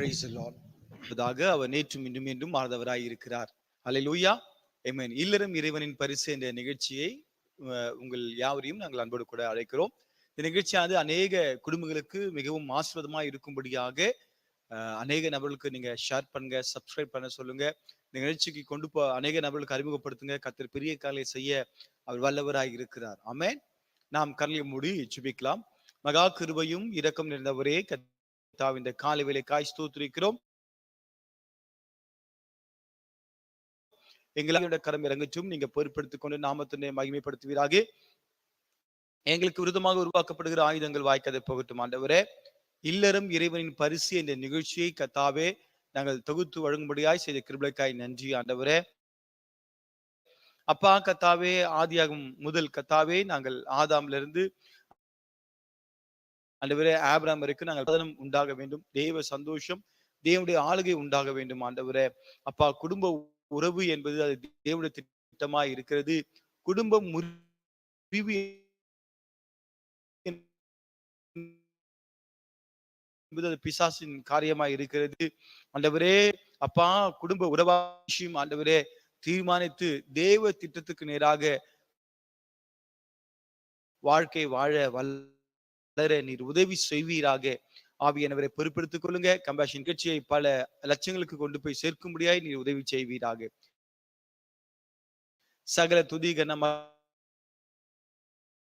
என்பதாக அவர் நேற்றும் இன்றும் மீண்டும் மாறதவராய் இருக்கிறார். லூயா எமன் இல்லறம் இறைவனின் பரிசு என்ற நிகழ்ச்சியை உங்கள் யாவரையும் நாங்கள் அன்போடு கூட அழைக்கிறோம். இந்த நிகழ்ச்சியானது அநேக குடும்பங்களுக்கு மிகவும் ஆசிர்வாதமாக இருக்கும்படியாக அநேக நபர்களுக்கு நீங்க ஷேர் பண்ணுங்க சப்ஸ்கிரைப் பண்ண சொல்லுங்க. இந்த நிகழ்ச்சிக்கு கொண்டு போ அநேக நபர்களுக்கு அறிமுகப்படுத்துங்க. கத்தர் பெரிய காலை செய்ய அவர் வல்லவராய் இருக்கிறார். ஆமே நாம் கரலை மூடி சுபிக்கலாம் மகா கிருபையும் இரக்கம் நிறைந்தவரே. பிதாவ் இந்த காலை வேலை காய் எங்களுடைய கரம் இறங்கச்சும் நீங்க பொறுப்படுத்திக் கொண்டு நாமத்தினை மகிமைப்படுத்துவீராக. எங்களுக்கு விருதமாக உருவாக்கப்படுகிற ஆயுதங்கள் வாய்க்கதை போகட்டும் ஆண்டவரே. இல்லறம் இறைவனின் பரிசு என்ற நிகழ்ச்சியை கத்தாவே நாங்கள் தொகுத்து வழங்கும்படியாய் செய்த கிருபலைக்காய் நன்றி ஆண்டவரே. அப்பா கத்தாவே ஆதியாகும் முதல் கத்தாவே நாங்கள் ஆதாம்ல இருந்து ஆண்டவரே ஆபிராமருக்கு நாங்கள் பதனம் உண்டாக வேண்டும். தெய்வ சந்தோஷம் தேவனுடைய ஆளுகை உண்டாக வேண்டும் ஆண்டவரே. அப்பா குடும்ப உறவு என்பது அது தேவனுடைய திட்டமா இருக்கிறது. குடும்பம் முறிவு என்பது அது பிசாசின் காரியமா இருக்கிறது. ஆண்டவரே அப்பா குடும்ப உறவா விஷயம் ஆண்டவரே தீர்மானித்து தேவ திட்டத்துக்கு நேராக வாழ்க்கை வாழ வளர நீர் உதவி செய்வீராக. ஆவியானவரை பொறுப்பெடுத்துக் கொள்ளுங்க. கம்பாஷன் கட்சியை பல லட்சங்களுக்கு கொண்டு போய் சேர்க்கும்படியாய் நீர் உதவி செய்வீராக. சகல துதி கனம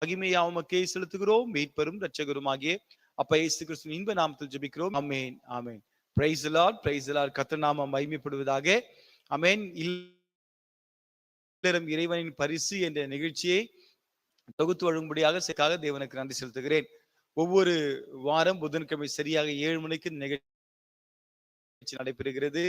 மகிமையா உமக்கே செலுத்துகிறோம். மீட்பெரும் ரட்சகருமாகிய அப்ப இயேசு கிறிஸ்துவின் இன்ப நாமத்தில் ஜெபிக்கிறோம். அமேன் ஆமேன். பிரைஸ் லார்ட் பிரைஸ் லார்ட் கர்த்தர் நாமம் மகிமைப்படுவதாக. அமேன் இல்லறம் இறைவனின் பரிசு என்ற நிகழ்ச்சியை தொகுத்து வழங்கும்படியாக சேர்க்காக தேவனுக்கு நன்றி செலுத்துகிறேன். ஒவ்வொரு வாரம் புதன்கிழமை சரியாக ஏழு மணிக்கு நிகழ்ச்சி நடைபெறுகிறது.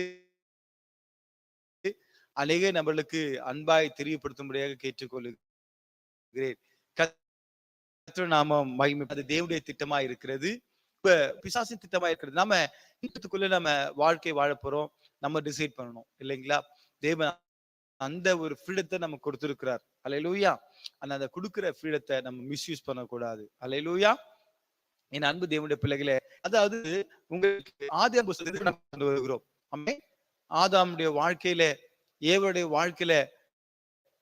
அநேக நபர்களுக்கு அன்பாய் தெரியப்படுத்தும்படியாக கேட்டுக்கொள்கிறேன். கர்த்தர் நாமம் மகிமை அது தேவனுடைய திட்டமா இருக்கிறது. இப்ப பிசாசின் திட்டமா இருக்கிறது. நாம இன்பத்துக்குள்ள நம்ம வாழ்க்கை வாழ போறோம். நம்ம டிசைட் பண்ணணும். இல்லைங்களா? தேவன் அந்த ஒரு ஃப்ரீடத்தை நம்ம கொடுத்திருக்கிறார். அலையலூயா ஆனா அந்த கொடுக்குற ஃப்ரீடத்தை நம்ம மிஸ்யூஸ் பண்ணக்கூடாது. அலையலூயா என் அன்பு தேவனுடைய பிள்ளைகளே அதாவது உங்களுக்கு ஆதி புஸ்தகத்துக்கு கொண்டு வருகிறோம். அம்மே ஆதாமுடைய வாழ்க்கையில ஏவருடைய வாழ்க்கையில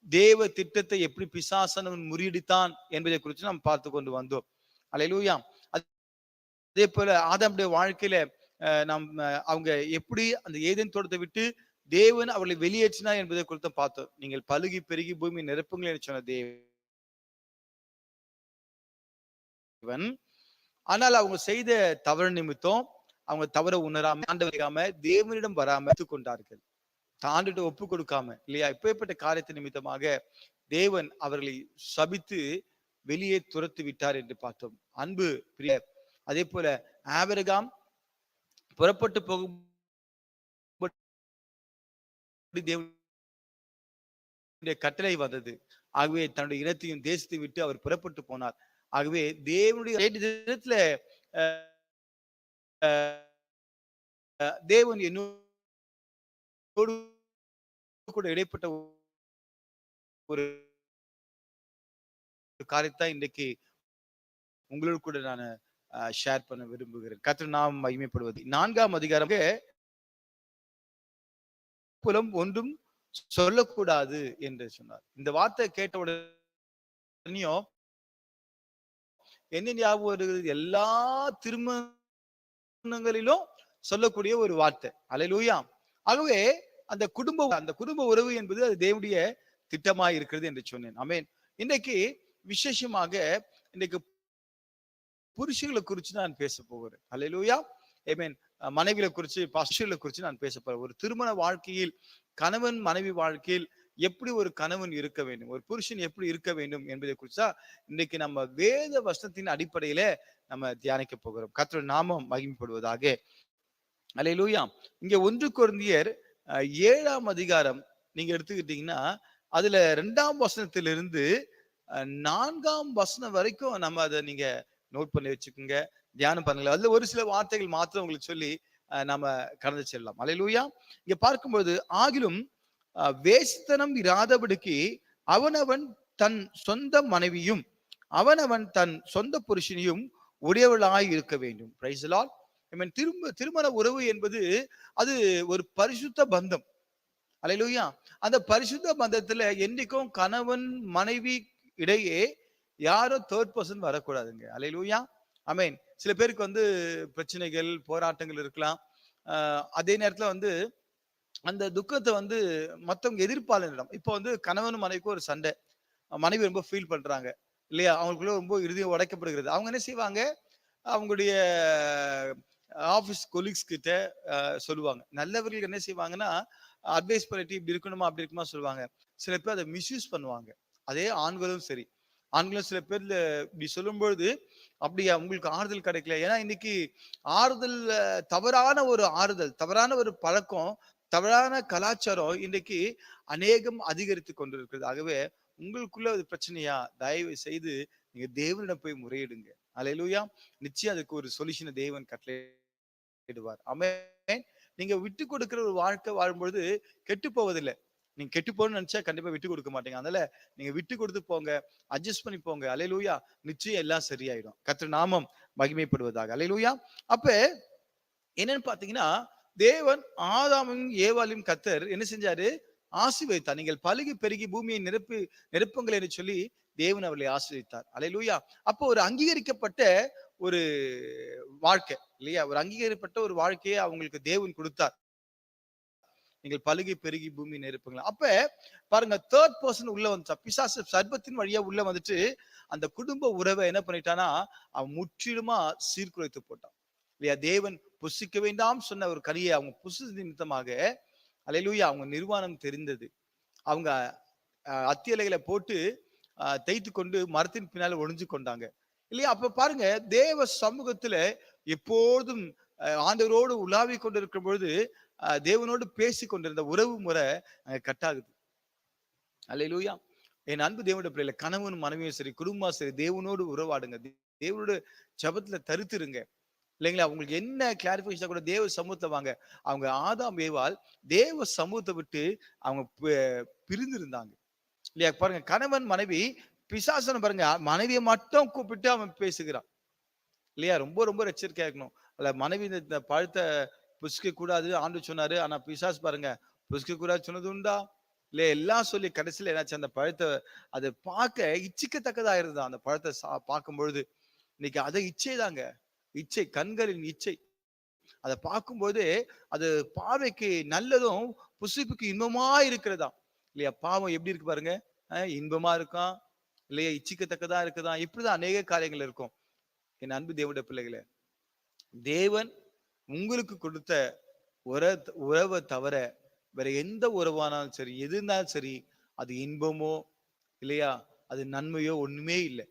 தேவ திட்டத்தை எப்படி பிசாசனவன் முறியடித்தான் என்பதை குறித்து நாம் பார்த்து கொண்டு வந்தோம். அலையிலூயா அதே போல ஆதாமுடைய வாழ்க்கையில அஹ், நாம் அவங்க எப்படி அந்த ஏதேன் தோட்டத்தை விட்டு தேவன் அவர்களை வெளியேற்றினா என்பதை குறித்து பார்த்தோம். நீங்கள் பழுகி பெருகி பூமி நிரப்புங்கள் என்று சொன்ன தேவன் ஆனால் அவங்க செய்த தவறு நிமித்தம் அவங்க தவற உணராம ஆண்டவராம தேவனிடம் வராம கொண்டார்கள். தாண்டிட்டு ஒப்பு கொடுக்காம இல்லையா? இப்பேற்பட்ட காரியத்தை நிமித்தமாக தேவன் அவர்களை சபித்து வெளியே துரத்து விட்டார் என்று பார்த்தோம். அன்பு பிரிய அதே போல ஆபரகாம் புறப்பட்டு போகும் தேவனுடைய கட்டளை வந்தது. ஆகவே தன்னுடைய இனத்தையும் தேசத்தையும் விட்டு அவர் புறப்பட்டு போனார். ஆகவே தேவனுடைய தினத்துல தேவன் என்னோடு கூட இடைப்பட்ட ஒரு காரியத்தான் இன்றைக்கு உங்களோடு கூட நான் ஷேர் பண்ண விரும்புகிறேன். கத்திர நாம் மகிமைப்படுவது. நான்காம் அதிகாரம் புலம் ஒன்றும் சொல்லக்கூடாது என்று சொன்னார். இந்த வார்த்தை கேட்ட உடனேயும் என்ன ஞாபகம் வருகிறது எல்லா திருமணங்களிலும் சொல்லக்கூடிய ஒரு வார்த்தை. அலையிலூயா. ஆகவே அந்த குடும்ப அந்த குடும்ப உறவு என்பது அது தேவனுடைய திட்டமாக இருக்கிறது என்று சொன்னேன். அமேன் இன்னைக்கு விசேஷமாக இன்னைக்கு புருஷர்களை குறித்து நான் பேச போகிறேன். அலையிலூயா. ஐமீன் மனைவிகளை குறித்து பசுகளை குறித்து நான் பேச போறேன். ஒரு திருமண வாழ்க்கையில் கணவன் மனைவி வாழ்க்கையில் எப்படி ஒரு கணவன் இருக்க வேண்டும்? ஒரு புருஷன் எப்படி இருக்க வேண்டும் என்பதை குறித்தா இன்னைக்கு நம்ம வேத வசனத்தின் அடிப்படையில நம்ம தியானிக்க போகிறோம். கத்திர நாமம் மகிமைப்படுவதாக. அலையிலூயா. இங்க ஒன்று குழந்தையர் ஏழாம் அதிகாரம் நீங்க எடுத்துக்கிட்டீங்கன்னா அதுல ரெண்டாம் வசனத்திலிருந்து நான்காம் வசனம் வரைக்கும் நம்ம அதை நீங்க நோட் பண்ணி வச்சுக்கோங்க. தியானம் பண்ணுங்க. அதுல ஒரு சில வார்த்தைகள் மாத்திரம் உங்களுக்கு சொல்லி நம்ம கடந்து செல்லலாம். அலையிலூயா. இங்க பார்க்கும்போது ஆகிலும் வேசித்தனம் இராதபடிக்கு அவனவன் தன் சொந்த மனைவியும் அவனவன் தன் சொந்த புருஷனையும் உடையவளாய் இருக்க வேண்டும். பிரைசலால் மீன் திரும்ப திருமண உறவு என்பது அது ஒரு பரிசுத்த பந்தம். அலையிலூயா அந்த பரிசுத்த பந்தத்துல என்னைக்கும் கணவன் மனைவி இடையே யாரும் தேர்ட் பர்சன் வரக்கூடாதுங்க. அலையிலூயா அமேன் சில பேருக்கு வந்து பிரச்சனைகள் போராட்டங்கள் இருக்கலாம். அதே நேரத்துல வந்து அந்த துக்கத்தை வந்து மத்தவங்க எதிர்ப்பாளரிடம் இப்போ வந்து கணவன் மனைவிக்கும் ஒரு சண்டை. மனைவி ரொம்ப ஃபீல் பண்றாங்க. இல்லையா? அவங்களுக்குள்ள ரொம்ப இறுதியாக உடைக்கப்படுகிறது. அவங்க என்ன செய்வாங்க? அவங்களுடைய ஆஃபீஸ் கொலீக்ஸ் கிட்ட சொல்லுவாங்க. நல்லவர்கள் என்ன செய்வாங்கன்னா அட்வைஸ் பண்ணிட்டு இப்படி இருக்கணுமா அப்படி இருக்குமா? சொல்லுவாங்க. சில பேர் அதை மிஸ்யூஸ் பண்ணுவாங்க. அதே ஆண்களும் சரி. ஆண்களும் சில பேர் இப்படி சொல்லும்பொழுது அப்படியா உங்களுக்கு ஆறுதல் கிடைக்கல. ஏன்னா இன்னைக்கு ஆறுதல் தவறான ஒரு ஆறுதல் தவறான ஒரு பழக்கம் தவறான கலாச்சாரம் இன்றைக்கு அநேகம் அதிகரித்து கொண்டிருக்கிறது. ஆகவே உங்களுக்குள்ள ஒரு பிரச்சனையா? தயவு செய்து நீங்க தேவனிடம் போய் முறையிடுங்க. அலையிலூயா நிச்சயம் அதுக்கு ஒரு சொல்யூஷனை தேவன் கட்டளையிடுவார். அமே நீங்க விட்டு கொடுக்கிற ஒரு வாழ்க்கை வாழும்பொழுது கெட்டு போவதில்லை. நீங்க கெட்டு போகணும்னு நினைச்சா கண்டிப்பா விட்டு கொடுக்க மாட்டீங்க. அதனால நீங்க விட்டு கொடுத்து போங்க. அட்ஜஸ்ட் பண்ணி போங்க. அலையிலூயா நிச்சயம் எல்லாம் சரியாயிடும். கத்திர நாமம் மகிமைப்படுவதாக. அலையிலூயா அப்ப என்னன்னு பாத்தீங்கன்னா தேவன் ஆதாமையும் ஏவாலையும் கத்தர் என்ன செஞ்சாரு? ஆசீர்வதித்தார். நீங்கள் பழுகி பெருகி பூமியை நிரப்பு நிரப்புங்கள் என்று சொல்லி தேவன் அவர்களை ஆசீர்வதித்தார். அலையிலூயா அப்போ ஒரு அங்கீகரிக்கப்பட்ட ஒரு வாழ்க்கை இல்லையா? ஒரு அங்கீகரிக்கப்பட்ட ஒரு வாழ்க்கையை அவங்களுக்கு தேவன் கொடுத்தார். நீங்கள் பழுகி பெருகி பூமி நெருப்புங்களா. அப்ப பாருங்க தேர்ட் பர்சன் உள்ள வந்துச்சா பிசாசு சர்பத்தின் வழியா உள்ள வந்துட்டு அந்த குடும்ப உறவை என்ன பண்ணிட்டானா அவன் முற்றிலுமா சீர்குலைத்து போட்டான். இல்லையா தேவன் புசிக்க வேண்டாம் சொன்ன ஒரு கனியை அவங்க புசு நிமித்தமாக அலையிலூயா அவங்க நிர்வாணம் தெரிந்தது. அவங்க அத்தியலைகளை அத்தி போட்டு அஹ், கொண்டு மரத்தின் பின்னால் ஒழிஞ்சு கொண்டாங்க. இல்லையா? அப்ப பாருங்க தேவ சமூகத்துல எப்போதும் அஹ், ஆண்டவரோடு உலாவி கொண்டிருக்கும் பொழுது அஹ், தேவனோடு பேசி கொண்டிருந்த உறவு முறை அங்க கட்டாகுது. அல்லேலூயா என் அன்பு தேவனுடைய பிள்ளைல கணவன் மனைவியும் சரி குடும்பம் சரி தேவனோடு உறவாடுங்க. தேவனோட ஜபத்துல தருத்துருங்க. இல்லைங்களா? உங்களுக்கு என்ன கிளாரிஃபிகேஷன் கூட தேவ சமூகத்தை வாங்க. அவங்க ஆதாம் ஏவாள் தேவ சமூகத்தை விட்டு அவங்க பிரிந்திருந்தாங்க. இல்லையா? பாருங்க கணவன் மனைவி பிசாசன பாருங்க மனைவியை மட்டும் கூப்பிட்டு அவன் பேசுகிறான். இல்லையா? ரொம்ப ரொம்ப எச்சரிக்கையா இருக்கணும். அல்ல மனைவி இந்த- பழுத்த பழத்தை கூடாது ஆண்டு சொன்னாரு. ஆனா பிசாஸ் பாருங்க புசுக்க கூடாது சொன்னது உண்டா? இல்ல எல்லாம் சொல்லி கடைசியில என்னாச்சு? அந்த பழத்தை அதை பார்க்க இச்சிக்கத்தக்கதா இருந்தான் அந்த பழத்தை சா பார்க்கும் பொழுது இன்னைக்கு அதை இச்சை தாங்க இச்சை கண்களின் இச்சை. அதை பார்க்கும்போது அது பார்வைக்கு நல்லதும் புசிப்புக்கு இன்பமா இருக்கிறதா இல்லையா? பாவம் எப்படி இருக்கு பாருங்க. அஹ் இன்பமா இருக்கான். இல்லையா? இச்சிக்கத்தக்கதா இருக்குதா இப்படிதான் அநேக காரியங்கள் இருக்கும். என் அன்பு தேவனுடைய பிள்ளைகளே தேவன் உங்களுக்கு கொடுத்த உற உறவை தவிர வேற எந்த உறவானாலும் சரி எது இருந்தாலும் சரி அது இன்பமோ இல்லையா? அது நன்மையோ ஒண்ணுமே இல்லை.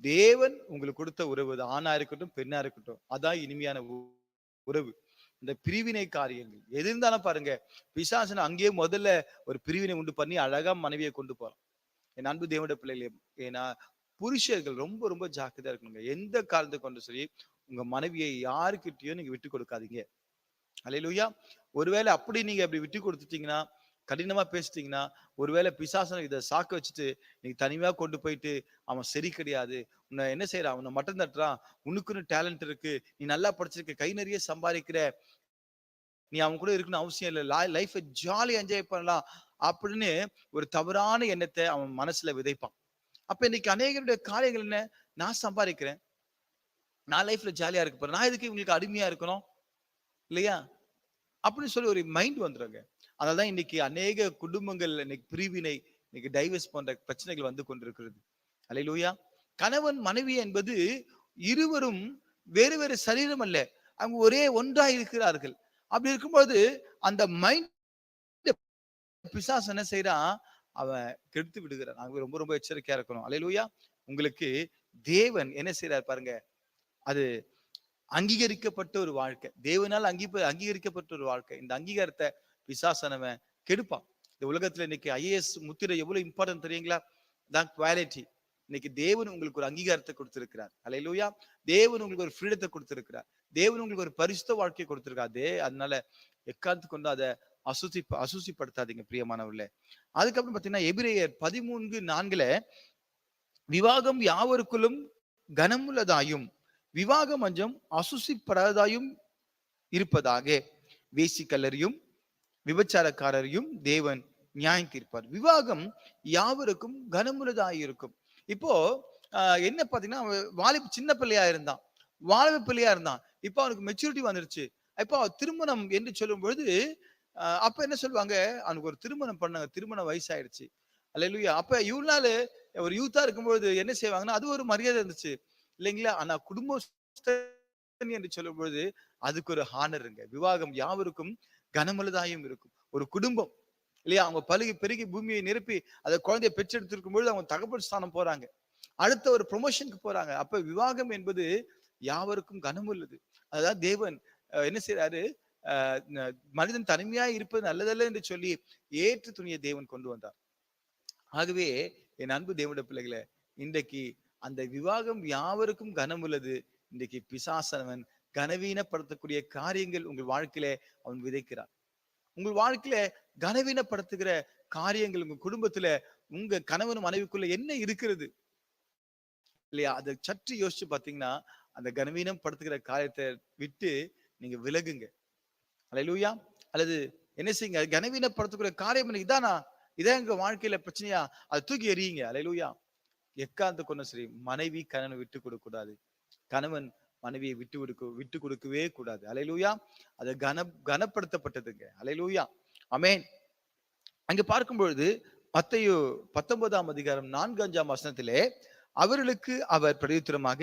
தேவன் உங்களுக்கு கொடுத்த உறவு அது ஆணா இருக்கட்டும் பெண்ணா இருக்கட்டும் அதான் இனிமையான உ- உறவு. இந்த பிரிவினை காரியங்கள். எது இருந்தாலும் பாருங்க பிசாசன் அங்கேயே முதல்ல ஒரு பிரிவினை உண்டு பண்ணி அழகா மனைவியை கொண்டு போறான். என் அன்பு தேவனுடைய பிள்ளைகளே ஏன்னா புருஷர்கள் ரொம்ப ரொம்ப ஜாக்கிரதையா இருக்கணுங்க. எந்த காரணத்தை கொண்டு சரி உங்க மனைவியை யாருக்கிட்டயும் நீங்க விட்டு கொடுக்காதீங்க. அலையிலுயா ஒருவேளை அப்படி நீங்க அப்படி விட்டு கொடுத்துட்டீங்கன்னா கடினமா பேசிட்டீங்கன்னா ஒருவேளை பிசாசனை இதை சாக்க வச்சுட்டு நீ தனிமையா கொண்டு போயிட்டு அவன் சரி கிடையாது. உன்னை என்ன செய்யறான் அவனை மட்டும் தட்டுறான் உனக்குன்னு டேலண்ட் இருக்கு. நீ நல்லா படிச்சிருக்க கை நிறைய சம்பாதிக்கிற. நீ அவன் கூட இருக்கணும்னு அவசியம் இல்லை. லைஃபை ஜாலியாக என்ஜாய் பண்ணலாம் அப்படின்னு ஒரு தவறான எண்ணத்தை அவன் மனசுல விதைப்பான். அப்ப இன்னைக்கு அநேகருடைய காரியங்கள் என்ன? நான் சம்பாதிக்கிறேன். நான் லைஃப்ல ஜாலியா இருக்க போறேன். நான் எதுக்கு இவங்களுக்கு அடிமையா இருக்கணும்? இல்லையா? அப்படின்னு சொல்லி ஒரு மைண்ட் அதனால தான் இன்னைக்கு அநேக குடும்பங்கள் இன்னைக்கு பிரிவினை இன்னைக்கு டைவர்ஸ் போன்ற பிரச்சனைகள் வந்து கொண்டிருக்கிறது. அல்லேலூயா கணவன் மனைவி என்பது இருவரும் வேறு வேறு சரீரம் அல்ல. அவங்க ஒரே ஒன்றா இருக்கிறார்கள். அப்படி இருக்கும்போது அந்த மைண்ட் பிசாஸ் என்ன செய்யறான் அவன் கெடுத்து விடுகிறான். நாங்க ரொம்ப ரொம்ப எச்சரிக்கையா இருக்கணும். அல்லேலூயா உங்களுக்கு தேவன் என்ன செய்யறாரு பாருங்க. அது அங்கீகரிக்கப்பட்ட ஒரு வாழ்க்கை. தேவனால் அங்கீ அங்கீகரிக்கப்பட்ட ஒரு வாழ்க்கை. இந்த அங்கீகாரத்தை பிசாசனவன் கெடுப்பான். இந்த உலகத்துல இன்னைக்கு ஐஏஎஸ் முத்திரை எவ்வளவு இம்பார்ட்டன்ட் தெரியுங்களா? தான் குவாலிட்டி இன்னைக்கு தேவன் உங்களுக்கு ஒரு அங்கீகாரத்தை கொடுத்திருக்கிறார். அலையிலூயா தேவன் உங்களுக்கு ஒரு ஃப்ரீடத்தை கொடுத்திருக்கிறார். தேவன் உங்களுக்கு ஒரு பரிசுத்த வாழ்க்கையை கொடுத்திருக்காரு. அதே அதனால எக்காந்து கொண்டு அதை அசுசி அசுசிப்படுத்தாதீங்க பிரியமானவர்களே. அதுக்கப்புறம் பாத்தீங்கன்னா எபிரேயர் பதிமூன்று நான்குல விவாகம் யாவருக்குள்ளும் கனமுள்ளதாயும் விவாக மஞ்சம் அசுசிப்படாததாயும் இருப்பதாக வேசிக்கல்லரையும் விபச்சாரக்காரரையும் தேவன் நியாயம் தீர்ப்பார் விவாகம் யாவருக்கும் கனமுள்ளதாயிருக்கும். இப்போ என்ன பாத்தீங்கன்னா அவன் வாலிப சின்ன பிள்ளையா இருந்தான். வாலிப பிள்ளையா இருந்தான். இப்போ அவனுக்கு மெச்சூரிட்டி வந்துருச்சு. இப்போ திருமணம் என்று சொல்லும் பொழுது அப்ப என்ன சொல்லுவாங்க? அவனுக்கு ஒரு திருமணம் பண்ணாங்க. திருமண வயசாயிடுச்சு. அல்லையா அப்ப இவ்வளவு நாள் ஒரு யூத்தா இருக்கும்பொழுது என்ன செய்வாங்கன்னா அது ஒரு மரியாதை இருந்துச்சு. இல்லைங்களா? ஆனா குடும்பம் என்று சொல்லும் பொழுது அதுக்கு ஒரு ஹானருங்க விவாகம் யாவருக்கும் கனமுள்ளதாயும் இருக்கும். ஒரு குடும்பம் இல்லையா? அவங்க பழுகி பெருகி பூமியை நிரப்பி அதை குழந்தைய பெற்றெடுத்திருக்கும் பொழுது அவங்க தகப்பன் ஸ்தானம் போறாங்க. அடுத்த ஒரு ப்ரொமோஷனுக்கு போறாங்க. அப்ப விவாகம் என்பது யாவருக்கும் கனமுள்ளது. அதான் தேவன் அஹ், என்ன செய்யறாரு மனிதன் தனிமையா இருப்பது நல்லதல்ல என்று சொல்லி ஏற்று துணியை தேவன் கொண்டு வந்தார். ஆகவே என் அன்பு தேவனுடைய பிள்ளைகளை இன்றைக்கு அந்த விவாகம் யாவருக்கும் கனம் உள்ளது இன்றைக்கு பிசாசனவன் கனவீனப்படுத்தக்கூடிய காரியங்கள் உங்கள் வாழ்க்கையில அவன் விதைக்கிறான். உங்கள் வாழ்க்கையில கனவீனப்படுத்துகிற காரியங்கள் உங்க குடும்பத்துல உங்க கணவன் மனைவிக்குள்ள என்ன இருக்கிறது? இல்லையா? அதை சற்று யோசிச்சு பாத்தீங்கன்னா அந்த கனவீனம் படுத்துகிற காரியத்தை விட்டு நீங்க விலகுங்க. அல்லேலூயா அல்லது என்ன செய்யுங்க? கனவீனப்படுத்தக்கூடிய காரியம் இதானா? இதான் எங்க வாழ்க்கையில பிரச்சனையா? அதை தூக்கி எறியுங்க. அல்லேலூயா எக்காந்து கொண்டு சரி மனைவி கணவன் விட்டு கொடுக்க கூடாது. கணவன் மனைவியை விட்டு கொடுக்க விட்டு கொடுக்கவே கூடாது. அலையிலூயா அது கன கனப்படுத்தப்பட்டதுங்க. அலையிலூயா அமேன் அங்க பார்க்கும் பொழுது மத்தையோ பத்தொன்பதாம் அதிகாரம் நான்கு அஞ்சாம் வசனத்திலே அவர்களுக்கு அவர் பிரதித்திரமாக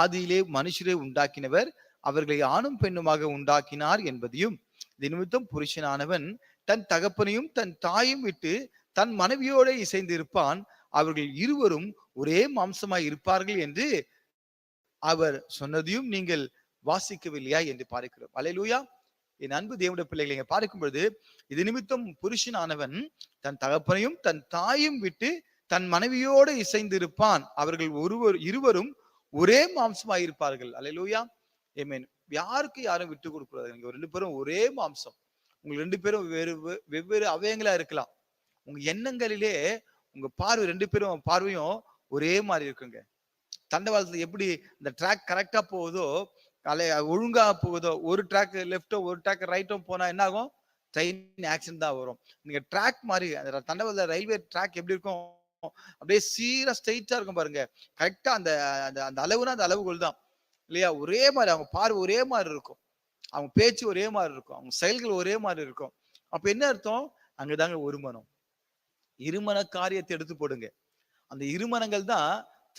ஆதியிலே மனுஷரை உண்டாக்கினவர் அவர்களை ஆணும் பெண்ணுமாக உண்டாக்கினார் என்பதையும் இது நிமித்தம் புருஷனானவன் தன் தகப்பனையும் தன் தாயும் விட்டு தன் மனைவியோட இசைந்து இருப்பான். அவர்கள் இருவரும் ஒரே மாம்சமாய் இருப்பார்கள் என்று அவர் சொன்னதையும் நீங்கள் வாசிக்கவில்லையா என்று பார்க்கிறோம். அலையலூயா என் அன்பு தேவனுடைய பிள்ளைகளை பார்க்கும் பொழுது இது நிமித்தம் புருஷன் ஆனவன் தன் தகப்பனையும் தன் தாயும் விட்டு தன் மனைவியோடு இசைந்து இருப்பான் அவர்கள் ஒருவர் இருவரும் ஒரே மாம்சமாயிருப்பார்கள். அலையலூயா ஐ ஏமேன் யாருக்கு யாரும் விட்டு கொடுக்கூடாது நீங்க ரெண்டு பேரும் ஒரே மாம்சம். உங்க ரெண்டு பேரும் வேறு வெவ்வேறு அவயங்களா இருக்கலாம். உங்க எண்ணங்களிலே உங்க பார்வை ரெண்டு பேரும் பார்வையும் ஒரே மாதிரி இருக்குங்க. தண்டவாளத்துல எப்படி இந்த ட்ராக் கரெக்டா போகுதோ அலை ஒழுங்கா போகுதோ ஒரு ட்ராக் லெஃப்டோ ஒரு ட்ராக் ரைட்டோ போனா என்ன ஆகும் ட்ரெயின் ஆக்சிடென்ட் தான் வரும். நீங்க ட்ராக் மாதிரி அந்த தண்டவாளத்தில் ரயில்வே ட்ராக் எப்படி இருக்கும்? அப்படியே சீரா ஸ்ட்ரெயிட்டாக இருக்கும் பாருங்க. கரெக்டா அந்த அந்த அந்த அளவுனா அந்த அளவுகள் தான். இல்லையா? ஒரே மாதிரி அவங்க பார்வை ஒரே மாதிரி இருக்கும். அவங்க பேச்சு ஒரே மாதிரி இருக்கும். அவங்க செயல்கள் ஒரே மாதிரி இருக்கும். அப்ப என்ன அர்த்தம்? அங்கதாங்க ஒருமனம். இருமன காரியத்தை எடுத்து போடுங்க. அந்த இருமனங்கள் தான்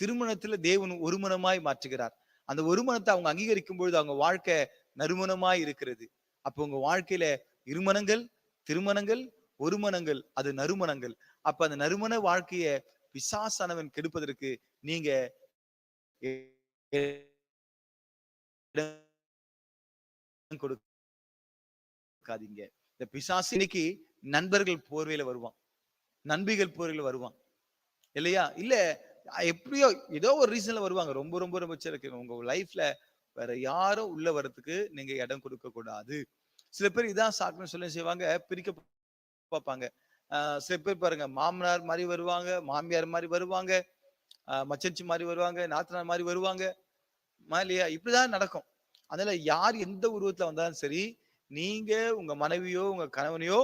திருமணத்துல தேவன் ஒருமனமாய் மாற்றுகிறார். அந்த ஒருமனத்தை அவங்க அங்கீகரிக்கும் பொழுது அவங்க வாழ்க்கை நறுமணமாய் இருக்கிறது. அப்போ உங்க வாழ்க்கையில இருமணங்கள் திருமணங்கள் ஒருமணங்கள் அது நறுமணங்கள். அப்ப அந்த நறுமண வாழ்க்கைய பிசாசானவன் கெடுப்பதற்கு நீங்க கொடுக்காதீங்க. இந்த பிசாசு இன்னைக்கு நண்பர்கள் போர்வையில வருவான். நண்பிகள் போர்வையில வருவான். இல்லையா? இல்ல எப்படியோ ஏதோ ஒரு ரீசன்ல வருவாங்க. ரொம்ப ரொம்ப ரொம்ப இருக்கு உங்க லைஃப்ல வேற யாரும் உள்ள வர்றதுக்கு நீங்க இடம் கொடுக்க கூடாது. சில பேர் இதான் சாக்குன்னு சொல்லி செய்வாங்க? பிரிக்க பார்ப்பாங்க. ஆஹ் சில பேர் பாருங்க மாமனார் மாதிரி வருவாங்க மாமியார் மாதிரி வருவாங்க மச்சன்ச்சி மாதிரி வருவாங்க நாத்தனார் மாதிரி வருவாங்க. இல்லையா? இப்படிதான் நடக்கும். அதனால யார் எந்த உருவத்துல வந்தாலும் சரி நீங்க உங்க மனைவியோ உங்க கணவனையோ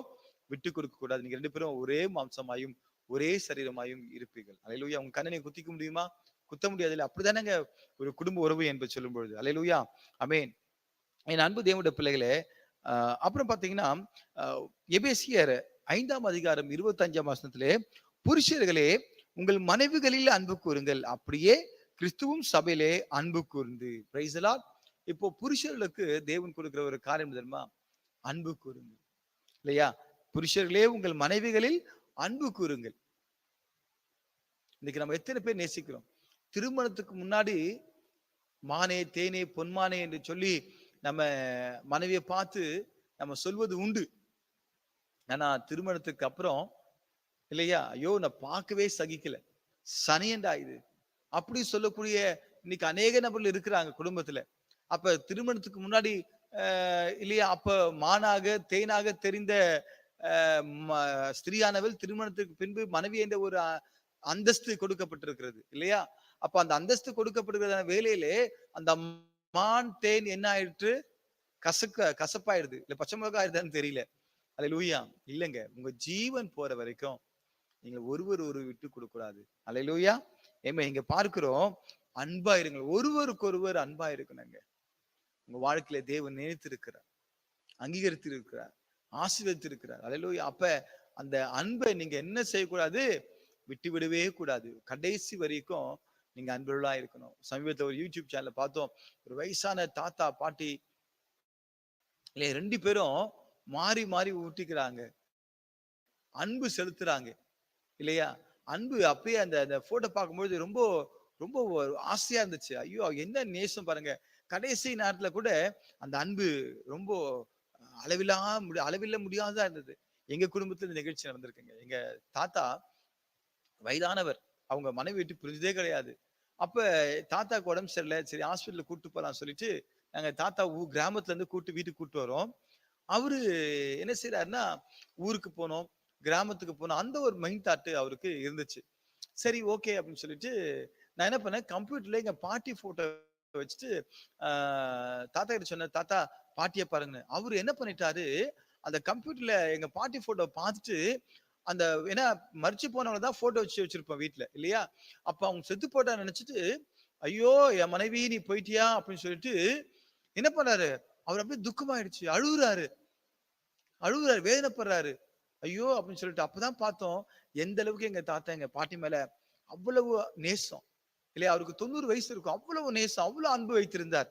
விட்டு கொடுக்க கூடாது. நீங்க ரெண்டு பேரும் ஒரே மாம்சமாயும் ஒரே சரீரமாயும் இருப்பீர்கள். அலையிலூயா உங்க கண்ணனை குத்திக்க முடியுமா? குத்த முடியாது இல்லை அப்படிதானேங்க ஒரு குடும்ப உறவு என்பது சொல்லும் பொழுது அலையிலூயா அமேன் என் அன்பு தேவனுடைய பிள்ளைகளே அப்புறம் பாத்தீங்கன்னா எபேசியர் ஐந்தாம் அதிகாரம் இருபத்தஞ்சாம் வசனத்திலே புருஷர்களே உங்கள் மனைவிகளில் அன்பு கூறுங்கள். அப்படியே கிறிஸ்துவும் சபையிலே அன்பு கூர்ந்து. பிரைசலா இப்போ புருஷர்களுக்கு தேவன் கொடுக்கிற ஒரு காரியம் தெரியுமா? அன்பு கூறுங்கள். இல்லையா? புருஷர்களே உங்கள் மனைவிகளில் அன்பு கூறுங்கள். இன்னைக்கு நம்ம எத்தனை பேர் நேசிக்கிறோம்? திருமணத்துக்கு முன்னாடி மானே தேனே பொன்மானே என்று சொல்லி நம்ம மனைவியை பார்த்து நம்ம சொல்வது உண்டு. ஆனா திருமணத்துக்கு அப்புறம் இல்லையா? ஐயோ நான் பார்க்கவே சகிக்கல. சனியண்டா இது. அப்படி சொல்லக்கூடிய இன்னைக்கு அநேக நபர்கள் இருக்கிறாங்க குடும்பத்துல. அப்ப திருமணத்துக்கு முன்னாடி இல்லையா? அப்ப மானாக தேனாக தெரிந்த ஸ்திரீயானவள் திருமணத்துக்கு பின்பு மனைவி என்ற ஒரு அந்தஸ்து கொடுக்கப்பட்டிருக்கிறது இல்லையா? அப்ப அந்த அந்தஸ்து கொடுக்கப்படுகிறதான வேலையிலே அந்த மான் தேன் என்ன ஆயிற்று? கசக்க கசப்பாயிடுது. இல்ல பச்சை மிளகா ஆயிடுதான்னு தெரியல. அல்ல லூயா இல்லைங்க. உங்க ஜீவன் போற வரைக்கும் நீங்க ஒருவர் ஒரு விட்டு கொடுக்க கூடாது அல்ல லூயா ஏமா இங்க பார்க்கிறோம். அன்பா இருங்க ஒருவருக்கு ஒருவர் அன்பா இருக்கணுங்க. உங்க வாழ்க்கையில தேவன் நினைத்து அங்கீகரித்திருக்கிறார். ஆசீர்வதித்திருக்கிறார். இருக்கிறார் அப்ப அந்த அன்பை நீங்க என்ன செய்யக்கூடாது? விட்டு விடவே கூடாது. கடைசி வரைக்கும் நீங்க அன்புள்ளா இருக்கணும். சமீபத்தில் ஒரு யூடியூப் சேனல்ல பார்த்தோம். ஒரு வயசான தாத்தா பாட்டி இல்லையா ரெண்டு பேரும் மாறி மாறி ஊட்டிக்கிறாங்க. அன்பு செலுத்துறாங்க. இல்லையா? அன்பு அப்பயே அந்த அந்த போட்டோ பார்க்கும்பொழுது ரொம்ப ரொம்ப ஒரு ஆசையா இருந்துச்சு. ஐயோ என்ன நேசம் பாருங்க. கடைசி நேரத்துல கூட அந்த அன்பு ரொம்ப அளவிலா முடி அளவில்ல முடியாததா இருந்தது. எங்க குடும்பத்துல இந்த நிகழ்ச்சி நடந்திருக்குங்க. எங்க தாத்தா வயதானவர். அவங்க மனைவி விட்டு புரிஞ்சதே கிடையாது. அப்ப தாத்தாக்கு உடம்பு சரியில்லை. சரி ஹாஸ்பிட்டல் கூப்பிட்டு போலாம் சொல்லிட்டு நாங்க தாத்தா ஊ கிராமத்துல இருந்து கூட்டு வீட்டுக்கு கூப்பிட்டு வரோம். அவரு என்ன செய்யறாருன்னா ஊருக்கு போனோம் கிராமத்துக்கு போனோம். அந்த ஒரு மைண்ட் தாட்டு அவருக்கு இருந்துச்சு. சரி ஓகே அப்படின்னு சொல்லிட்டு நான் என்ன பண்ணேன் கம்ப்யூட்டர்ல எங்க பாட்டி போட்டோ வச்சுட்டு ஆஹ் தாத்தா கிட்ட சொன்னேன் தாத்தா பாட்டியை பாருங்க. அவரு என்ன பண்ணிட்டாரு? அந்த கம்ப்யூட்டர்ல எங்க பாட்டி போட்டோ பார்த்துட்டு அந்த ஏன்னா மறிச்சு போனவங்க தான் போட்டோ வச்சு வச்சிருப்போம் வீட்டுல இல்லையா? அப்ப அவங்க செத்து போட்டா நினைச்சிட்டு ஐயோ என் மனைவி நீ போயிட்டியா? அப்படின்னு சொல்லிட்டு என்ன பண்ணாரு? அவர் அப்படியே துக்கமாயிடுச்சு. அழுகுறாரு. அழுகுறாரு வேதனைப்படுறாரு. ஐயோ அப்படின்னு சொல்லிட்டு அப்பதான் பார்த்தோம் எந்த அளவுக்கு எங்க தாத்தா எங்க பாட்டி மேல அவ்வளவு நேசம். இல்லையா? அவருக்கு தொண்ணூறு வயசு இருக்கும். அவ்வளவு நேசம் அவ்வளவு அன்பு வைத்திருந்தார்.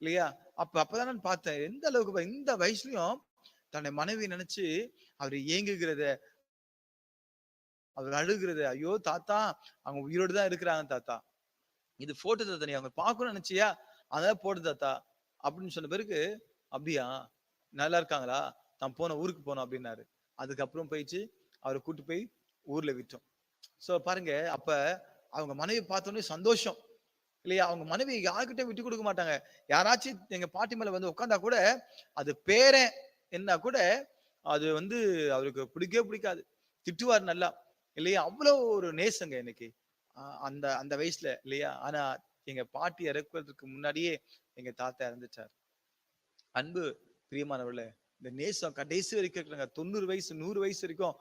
இல்லையா? அப்ப அப்பதான் நான் பார்த்தேன். எந்த அளவுக்கு இந்த வயசுலயும் தன்னை மனைவி நினைச்சு அவர் ஏங்குகிறத அவர் அழுகிறது ஐயோ தாத்தா அவங்க உயிரோடு தான் இருக்கிறாங்க தாத்தா. இது போட்டோ தாத்தா நீ அவங்க பார்க்கணும்னு நினைச்சியா? அதான் போட்டு தாத்தா. அப்படின்னு சொன்ன பிறகு அப்படியா? நல்லா இருக்காங்களா? நான் போன ஊருக்கு போனோம் அப்படின்னாரு. அதுக்கப்புறம் போயிடுச்சு அவரை கூட்டு போய் ஊர்ல விட்டோம். சோ பாருங்க அப்ப அவங்க மனைவி பார்த்தோன்னே சந்தோஷம். இல்லையா? அவங்க மனைவி யாருக்கிட்ட விட்டு கொடுக்க மாட்டாங்க. யாராச்சும் எங்க பாட்டி மேல வந்து உட்காந்தா கூட அது பேரன் என்ன கூட அது வந்து அவருக்கு பிடிக்கவே பிடிக்காது. திட்டுவார் நல்லா. இல்லையா? அவ்வளவு ஒரு நேசங்க இன்னைக்கு. அந்த அந்த வயசுல இல்லையா? ஆனா எங்க பாட்டி இறக்குறதுக்கு முன்னாடியே எங்க தாத்தா இறந்துட்டார். அன்பு பிரியமானவர்களே இந்த நேசம் கடைசி வரைக்கும் இருக்கிறாங்க தொண்ணூறு வயசு நூறு வயசு வரைக்கும்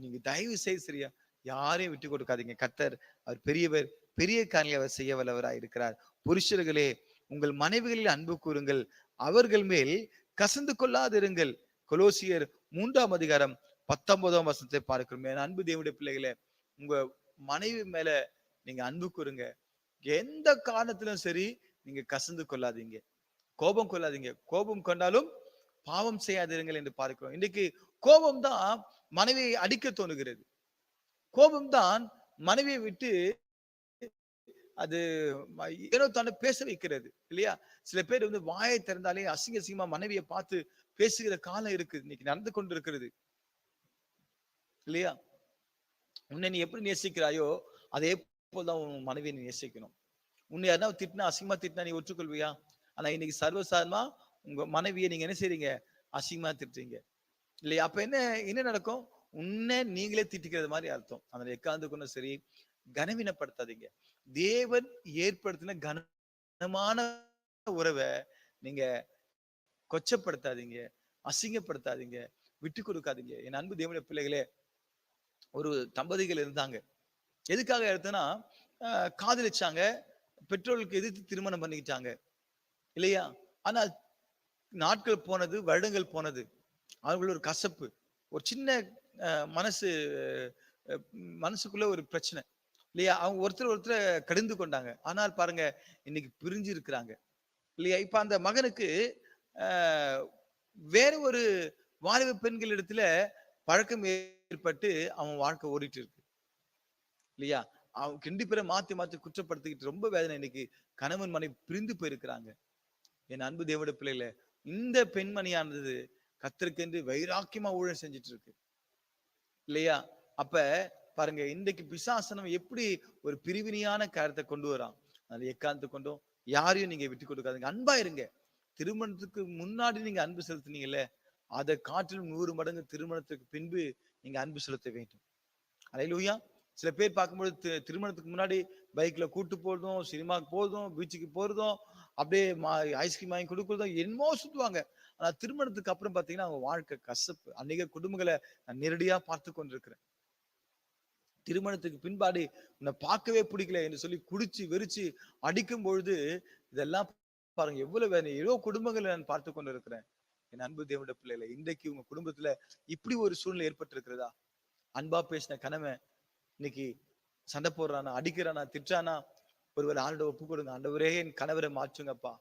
நீங்க தயவு செய்து சரியா யாரையும் விட்டு கொடுக்காதீங்க. கத்தர் அவர் பெரியவர் பெரிய காரியம் அவர் செய்ய வல்லவராய் இருக்கிறார். புருஷர்களே உங்கள் மனைவிகளில் அன்பு கூறுங்கள். அவர்கள் மேல் கசந்து கொள்ளாதிருங்கள். கொலோசியர் மூன்றாம் அதிகாரம் பத்தொன்பதாம் வசனத்தை பார்க்கிறோம். என் அன்பு தேவனுடைய பிள்ளைகளே உங்க மனைவி மேல நீங்க அன்பு கூறுங்க. எந்த காரணத்திலும் சரி நீங்க கசந்து கொள்ளாதீங்க. கோபம் கொள்ளாதீங்க. கோபம் கொண்டாலும் பாவம் செய்யாதிருங்கள் என்று பார்க்கிறோம். இன்னைக்கு கோபம் தான் மனைவியை அடிக்க தோணுகிறது. கோபம் தான் மனைவியை விட்டு அது ஏனோ தானே பேச வைக்கிறது இல்லையா? சில பேர் வந்து வாயை திறந்தாலே அசிங்க அசிங்கமா மனைவியை பார்த்து பேசுகிற காலம் இருக்கு இன்னைக்கு நடந்து கொண்டு இருக்கிறது இல்லையா? உன்னை நீ எப்படி நேசிக்கிறாயோ அதே போலதான் உன் மனைவியை நீ நேசிக்கணும். உன்னை யாருன்னா திட்டினா அசிங்கமா திட்டினா நீ ஒற்றுக்கொள்வியா? ஆனா இன்னைக்கு சர்வசாதாரணமா உங்க மனைவியை நீங்க என்ன செய்றீங்க? அசிங்கமா திட்டுறீங்க. இல்லையா? அப்ப என்ன என்ன நடக்கும்? உன்னை நீங்களே திட்டிக்கிறது மாதிரி அர்த்தம். அந்த எக்காந்து கொண்டும் சரி கனவீனப்படுத்தாதீங்க. தேவன் ஏற்படுத்தின கனமான உறவை நீங்க கொச்சப்படுத்தாதீங்க அசிங்கப்படுத்தாதீங்க விட்டு கொடுக்காதீங்க. என் அன்பு தேவனுடைய பிள்ளைகளே ஒரு தம்பதிகள் இருந்தாங்க. எதுக்காக எடுத்தனா காதலிச்சாங்க. பெற்றோர்களுக்கு எதிர்த்து திருமணம் பண்ணிக்கிட்டாங்க. இல்லையா? ஆனா நாட்கள் போனது வருடங்கள் போனது. அவங்கள ஒரு கசப்பு ஒரு சின்ன அஹ், மனசு மனசுக்குள்ள ஒரு பிரச்சனை. இல்லையா? அவங்க ஒருத்தர் ஒருத்தர் கடிந்து கொண்டாங்க. ஆனால் பாருங்க இன்னைக்கு பிரிஞ்சு இருக்கிறாங்க இல்லையா? இப்ப அந்த மகனுக்கு ஆஹ், வேற ஒரு வாலிப பெண்கள் இடத்துல பழக்கம் ஏற்பட்டு அவன் வாழ்க்கை ஓடிட்டு இருக்கு இல்லையா? அவன் ரெண்டு பேரை மாத்தி மாத்தி குற்றப்படுத்திக்கிட்டு ரொம்ப வேதனை இன்னைக்கு கணவன் மனைவி பிரிந்து போயிருக்கிறாங்க. என் அன்பு தேவட பிள்ளைகள இந்த பெண்மணியானது கத்திருக்கென்று வைராக்கியமா ஊழல் செஞ்சுட்டு இருக்கு இல்லையா? அப்ப பாருங்க இன்றைக்கு பிசாசனம் எப்படி ஒரு பிரிவினையான காரியத்தை கொண்டு வரான்? அதை எக்காந்து கொண்டும் யாரையும் நீங்க விட்டு கொடுக்காதீங்க. அன்பா இருங்க. திருமணத்துக்கு முன்னாடி நீங்க அன்பு செலுத்துனீங்கல்ல அதை காட்டிலும் நூறு மடங்கு திருமணத்துக்கு பின்பு நீங்க அன்பு செலுத்த வேண்டும். அலையிலூயா. சில பேர் பார்க்கும்போது திருமணத்துக்கு முன்னாடி பைக்ல கூட்டு போறதும் சினிமாக்கு போறதும் பீச்சுக்கு போறதும் அப்படியே மா ஐஸ்கிரீம் வாங்கி கொடுக்குறதும் என்னமோ சுத்துவாங்க. ஆனா திருமணத்துக்கு அப்புறம் பாத்தீங்கன்னா அவங்க வாழ்க்கை கசப்பு. அநேக குடும்பங்களை நான் நேரடியா பார்த்து கொண்டிருக்கிறேன். திருமணத்துக்கு பின்பாடு உன்னை பார்க்கவே பிடிக்கல என்று சொல்லி குடிச்சு வெறிச்சு அடிக்கும் பொழுது இதெல்லாம் பாருங்க எவ்வளவு வேற ஏதோ குடும்பங்களை நான் பார்த்து கொண்டு இருக்கிறேன் என் அன்பு தேவனுடைய பிள்ளைகளை இன்றைக்கு உங்க குடும்பத்துல இப்படி ஒரு சூழ்நிலை ஏற்பட்டிருக்கிறதா? அன்பா பேசின கணவன் இன்னைக்கு சண்டை போடுறானா அடிக்கிறானா திட்டுறானா? ஒருவேளை ஆண்டை ஒப்பு கொடுங்க. ஆண்டவரே என் கணவரை மாற்றுங்கப்பா.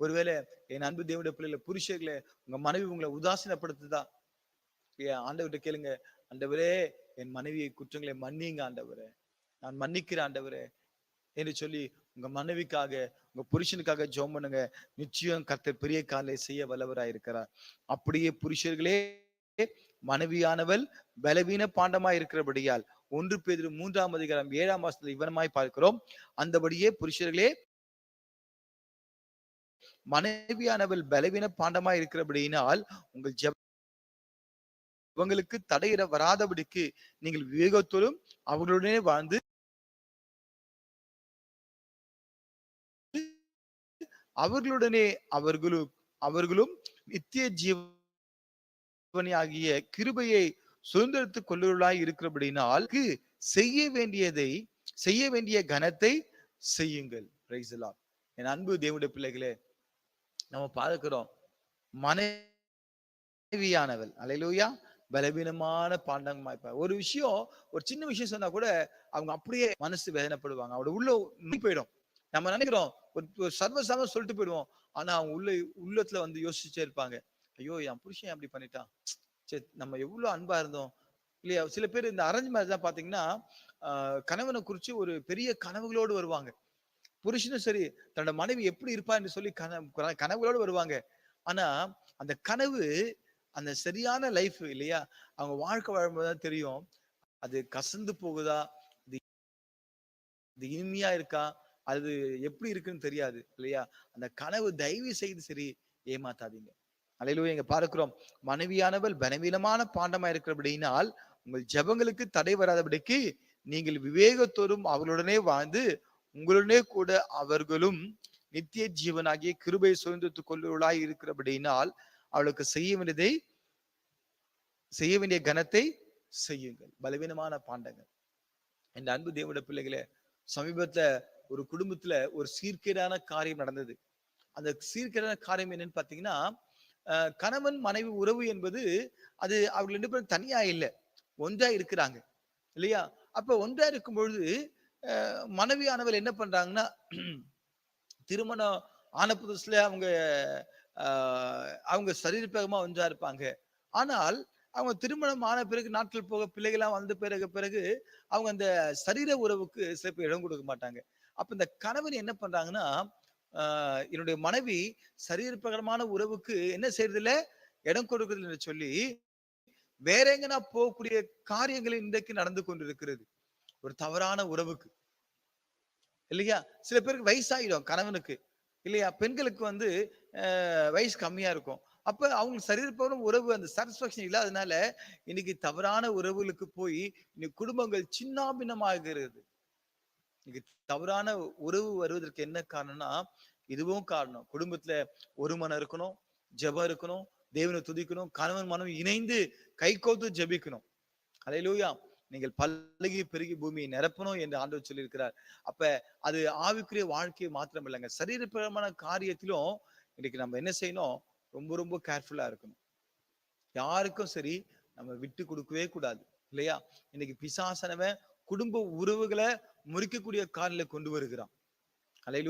ஒருவேளை என் அன்பு தேவனுடைய பிள்ளைகளை புருஷர்களை உங்க மனைவி உங்களை உதாசீனப்படுத்துதா? ஏன் ஆண்டவர்கிட்ட கேளுங்க. ஆண்டவரே என் மனைவியை குற்றங்களை மன்னிங்க ஆண்டவரே. நான் மன்னிக்கிறேன் ஆண்டவரே என்று சொல்லி உங்க மனைவிக்காக உங்க புருஷனுக்காக ஜோம் பண்ணுங்க. நிச்சயம் கர்த்தர் பெரிய காலை செய்ய வல்லவராய் இருக்கிறார். அப்படியே புருஷர்களே மனைவியானவள் பலவீன பாண்டமா இருக்கிறபடியால் ஒன்று பேர் மூன்றாம் அதிகாரம் ஏழாம் மாசத்துல இவனமாய் பார்க்கிறோம். அந்தபடியே புருஷர்களே மனைவியானவள் பலவீன பாண்டமா இருக்கிறபடியினால் உங்கள் ஜப இவங்களுக்கு தடையிட வராதபடிக்கு நீங்கள் விவேகத்தோடும் அவர்களுடனே வாழ்ந்து அவர்களுடனே அவர்களும் அவர்களும் நித்திய ஆகிய கிருபையை சுதந்திரத்துக் கொள்ளுவர்களாய் இருக்கிறபடினால் செய்ய வேண்டியதை செய்ய வேண்டிய கனத்தை செய்யுங்கள். என் அன்பு தேவனுடைய பிள்ளைகளே நம்ம பார்க்கிறோம் மனைவியானவள். அலையிலூயா பலவீனமான பாண்டங்கமா ஒரு விஷயம் ஒரு சின்ன விஷயம் சொன்னா கூட அவங்க அப்படியே மனசு வேதனைப்படுவாங்க. அவட உள்ள நுழைஞ்சு போயிடும். நம்ம நினைக்கிறோம் ஒரு சர்வசாம சொல்லிட்டு போயிடுவோம். ஆனா அவங்க உள்ள உள்ளத்துல வந்து யோசிச்சே இருப்பாங்க. ஐயோ என் புருஷன் அப்படி பண்ணிட்டான்? சரி நம்ம எவ்வளவு அன்பா இருந்தோம். இல்லையா? சில பேர் இந்த அரேஞ்ச் மேரேஜ் தான் பாத்தீங்கன்னா ஆஹ் கணவனை குறிச்சு ஒரு பெரிய கனவுகளோடு வருவாங்க. புருஷனும் சரி தன்னோட மனைவி எப்படி இருப்பான்னு சொல்லி கனவு கனவுகளோடு வருவாங்க. ஆனா அந்த கனவு அந்த சரியான லைஃப் இல்லையா? அவங்க வாழ்க்கை வாழும்போது தான் தெரியும். அது கசந்து போகுதா? இது இனிமையா இருக்கா? அது எப்படி இருக்குன்னு தெரியாது இல்லையா? அந்த கனவு தயவு செய்து சரி ஏமாத்தாதீங்க. அலையிலும் இங்க பார்க்கிறோம். மனைவியானவள் பலவீனமான பாண்டமா இருக்கிறபடியினால் உங்கள் ஜெபங்களுக்கு தடை வராதபடிக்கு நீங்கள் விவேகத்தோறும் அவர்களுடனே வாழ்ந்து உங்களுடனே கூட அவர்களும் நித்திய ஜீவனாகிய கிருபை சுதந்திரத்துக் கொள்ளுவர்களாய் இருக்கிறபடியினால் அவளுக்கு செய்ய வேண்டியதை செய்ய வேண்டிய கனத்தை செய்யுங்கள். பலவீனமான பாண்டங்கள். இந்த அன்பு தேவோட பிள்ளைகளே சமீபத்துல ஒரு குடும்பத்துல ஒரு சீர்கேடான காரியம் நடந்தது. அந்த சீர்கேடான காரியம் என்னன்னு பாத்தீங்கன்னா அஹ், கணவன் மனைவி உறவு என்பது அது அவர்கள் ரெண்டு பேரும் தனியா இல்லை. ஒன்றா இருக்கிறாங்க. இல்லையா? அப்ப ஒன்றா இருக்கும் பொழுது அஹ், மனைவியானவள் என்ன பண்றாங்கன்னா திருமணம் ஆன புதுசுல அவங்க அவங்க சரீரப்பேகமாக ஒன்றா இருப்பாங்க. ஆனால் அவங்க திருமணம் ஆன பிறகு நாட்கள் போக பிள்ளைகளாம் வந்த பிறகு பிறகு அவங்க அந்த சரீர உறவுக்கு சில பேர் இடம் கொடுக்க மாட்டாங்க. அப்ப இந்த கணவன் என்ன பண்றாங்கன்னா ஆஹ், என்னுடைய மனைவி சரீரப்பிரகரமான உறவுக்கு என்ன செய்யறதுல இடம் கொடுக்குறது என்று சொல்லி வேற எங்கனா போகக்கூடிய காரியங்கள் இன்றைக்கு நடந்து கொண்டிருக்கிறது. ஒரு தவறான உறவுக்கு. இல்லையா? சில பேருக்கு வயசாயிடும் கணவனுக்கு. இல்லையா? பெண்களுக்கு வந்து வயசு கம்மியா இருக்கும். அப்ப அவங்க சரீரப்போன உறவு அந்த சாட்டிஸ்பாக்சன் இல்லாதனால இன்னைக்கு தவறான உறவுகளுக்கு போய் இன்னைக்கு குடும்பங்கள் சின்னாபின்னமாகிறது. இன்னைக்கு தவறான உறவு வருவதற்கு என்ன காரணம்னா இதுவும் காரணம். குடும்பத்துல ஒரு மனம் இருக்கணும் ஜெபம் இருக்கணும் தேவனை துதிக்கணும் கணவன் மனம் இணைந்து கை கோத்து ஜபிக்கணும். அலையிலூயா. நீங்கள் பல்லகி பெருகி பூமியை நிரப்பணும் என்று ஆண்டவர் சொல்லியிருக்கிறார். அப்ப அது ஆவிக்குரிய வாழ்க்கையை மாத்திரம் இல்லைங்க சரீரப்பிரமான காரியத்திலும் இன்னைக்கு நம்ம என்ன செய்யணும்? ரொம்ப ரொம்ப கேர்ஃபுல்லா இருக்கணும். யாருக்கும் சரி நம்ம விட்டு கொடுக்கவே கூடாது இல்லையா? இன்னைக்கு பிசாசனவன் குடும்ப உறவுகளை முறிக்கக்கூடிய காரில கொண்டு வருகிறான். அலை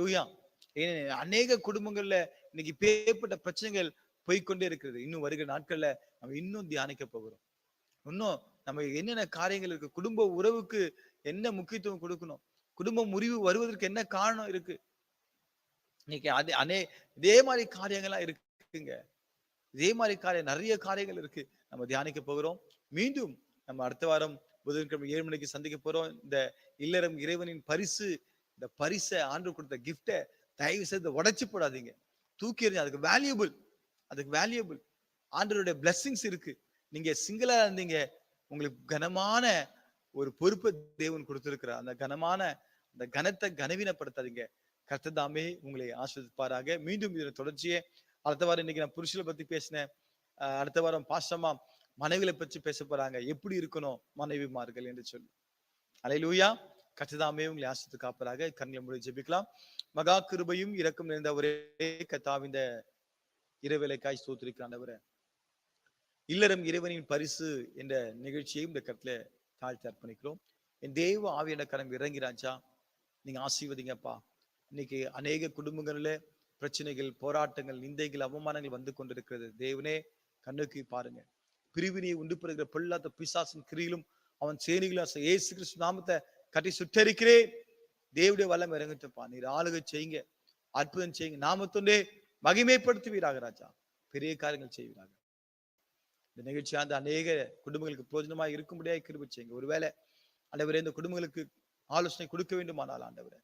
ஏன் அநேக குடும்பங்கள்ல இன்னைக்கு பேப்பட்ட பிரச்சனைகள் போய்க்கொண்டே இருக்கிறது. இன்னும் வருகிற நாட்கள்ல நம்ம இன்னும் தியானிக்க போகிறோம். இன்னும் நம்ம என்னென்ன காரியங்கள் இருக்கு? குடும்ப உறவுக்கு என்ன முக்கியத்துவம் கொடுக்கணும்? குடும்ப முறிவு வருவதற்கு என்ன காரணம் இருக்கு? இன்னைக்கு அதே அநே இதே மாதிரி காரியங்கள்லாம் இருக்குங்க. இதே மாதிரி காரியம் நிறைய காரியங்கள் இருக்கு. நம்ம தியானிக்க போகிறோம். மீண்டும் நம்ம அடுத்த வாரம் புதன்கிழமை ஏழு மணிக்கு சந்திக்க போறோம். இந்த இல்லறம் இறைவனின் பரிசு இந்த பரிசை ஆண்டு கொடுத்த கிஃப்டை தயவு செய்து உடைச்சு போடாதீங்க. தூக்கி எறிஞ்சு அதுக்கு வேல்யூபிள் அதுக்கு வேல்யூபிள் ஆண்டருடைய blessings இருக்கு. நீங்க சிங்கிளா இருந்தீங்க. உங்களுக்கு கனமான ஒரு பொறுப்பை தேவன் கொடுத்திருக்கிறார். அந்த கனமான அந்த கனத்தை கனவீனப்படுத்தாதீங்க. கர்த்ததாமே உங்களை ஆஸ்வதிப்பாராக மீண்டும் இதன் தொடர்ச்சியே அடுத்த வாரம் இன்னைக்கு நான் புருஷனை பத்தி பேசினேன் அடுத்த வாரம் பாசமா மனைவிகளை பற்றி பேச போறாங்க. எப்படி இருக்கணும் மனைவிமார்கள் என்று சொல்லி. அலையிலூயா கர்த்ததாமே உங்களை ஆசித்து காப்பதாக கண்ணில் மூடி ஜெபிக்கலாம். மகா கிருபையும் இறக்கும் நிறைந்த ஒரே கத்தாவிந்த இரவேலைக்காய் ஸ்தோத்திரிக்கிறாண்டவரே இல்லறம் இறைவனின் பரிசு என்ற நிகழ்ச்சியையும் இந்த கருத்துல தாழ்த்தி அர்ப்பணிக்கிறோம். என் தெய்வ ஆவியான கரம் இறங்கி நீங்க ஆசீர்வதிங்கப்பா. இன்னைக்கு அநேக குடும்பங்கள்ல பிரச்சனைகள் போராட்டங்கள் நிந்தைகள் அவமானங்கள் வந்து கொண்டிருக்கிறது. தேவனே கண்ணுக்கு பாருங்க. பிரிவினையை உண்டு பெறுகிற பொல்லாத பிசாசின் கிரியிலும் அவன் சேனிகளும் ஏசு கிறிஸ்து நாமத்தை கட்டி சுட்டரிக்கிறேன். தேவடைய வல்லம் இறங்கட்டுப்பா நீர் ஆளுகை செய்யுங்க. அற்புதம் செய்யுங்க. நாமத்தொண்டே மகிமைப்படுத்துவீராக ராஜா. பெரிய காரியங்கள் செய்வீராக. இந்த நிகழ்ச்சியாந்த அநேக குடும்பங்களுக்கு பிரோஜனமாக இருக்கும்படியாக கிருபி செய்யுங்க. ஒருவேளை ஆண்டவரே இந்த குடும்பங்களுக்கு ஆலோசனை கொடுக்க வேண்டுமானால் ஆண்டவரை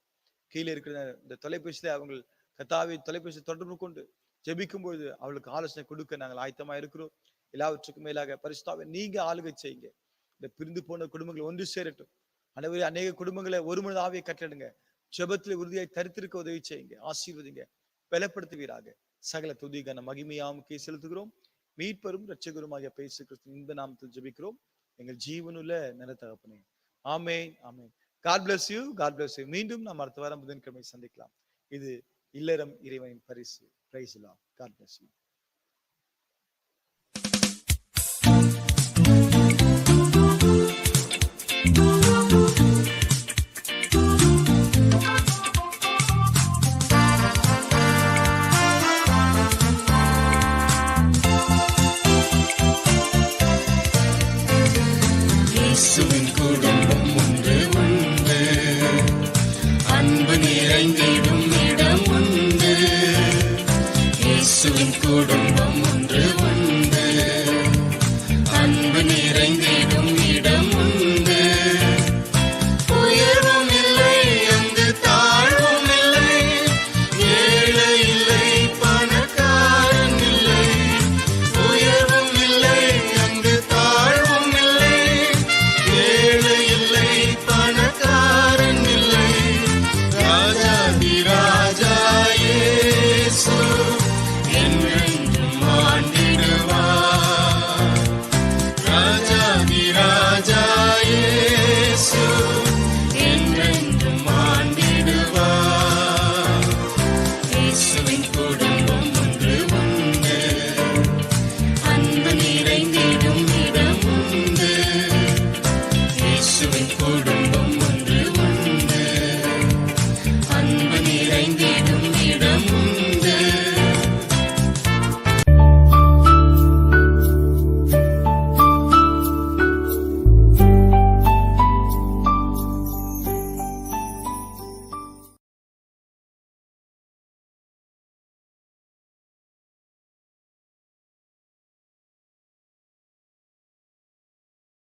கீழே இருக்கிற இந்த தொலைபேசியில அவங்க கத்தாவை தொலைபேசி தொடர்பு கொண்டு ஜெபிக்கும் பொழுது அவளுக்கு ஆலோசனை கொடுக்க நாங்கள் ஆயத்தமா இருக்கிறோம். எல்லாவற்றுக்கும் மேலாக பரிசுத்தாவை நீங்க ஆளுகை செய்யுங்க. இந்த பிரிந்து போன குடும்பங்கள் ஒன்று சேரட்டும். அனைவரும் அநேக குடும்பங்களை ஒரு மனித ஆவியை கட்டடுங்க ஜெபத்தில் உறுதியாய் தரித்திருக்க உதவி செய்யுங்க. ஆசீர்வதிங்க. பலப்படுத்துவீராக. சகல துதிகான மகிமையாமுக்கே செலுத்துகிறோம். மீட்பரும் ரட்சகருமாகிய பேசு கிறிஸ்து இந்த நாமத்தில் ஜெபிக்கிறோம். எங்கள் ஜீவனுள்ள நிலத்தகப்பனே ஆமேன். ஆமேன். God bless you God bless you மீண்டும் நாம் அடுத்த வாரம் புதன்கிழமை சந்திக்கலாம். இது இல்லறம் இறைவனின் பரிசு. Price God bless you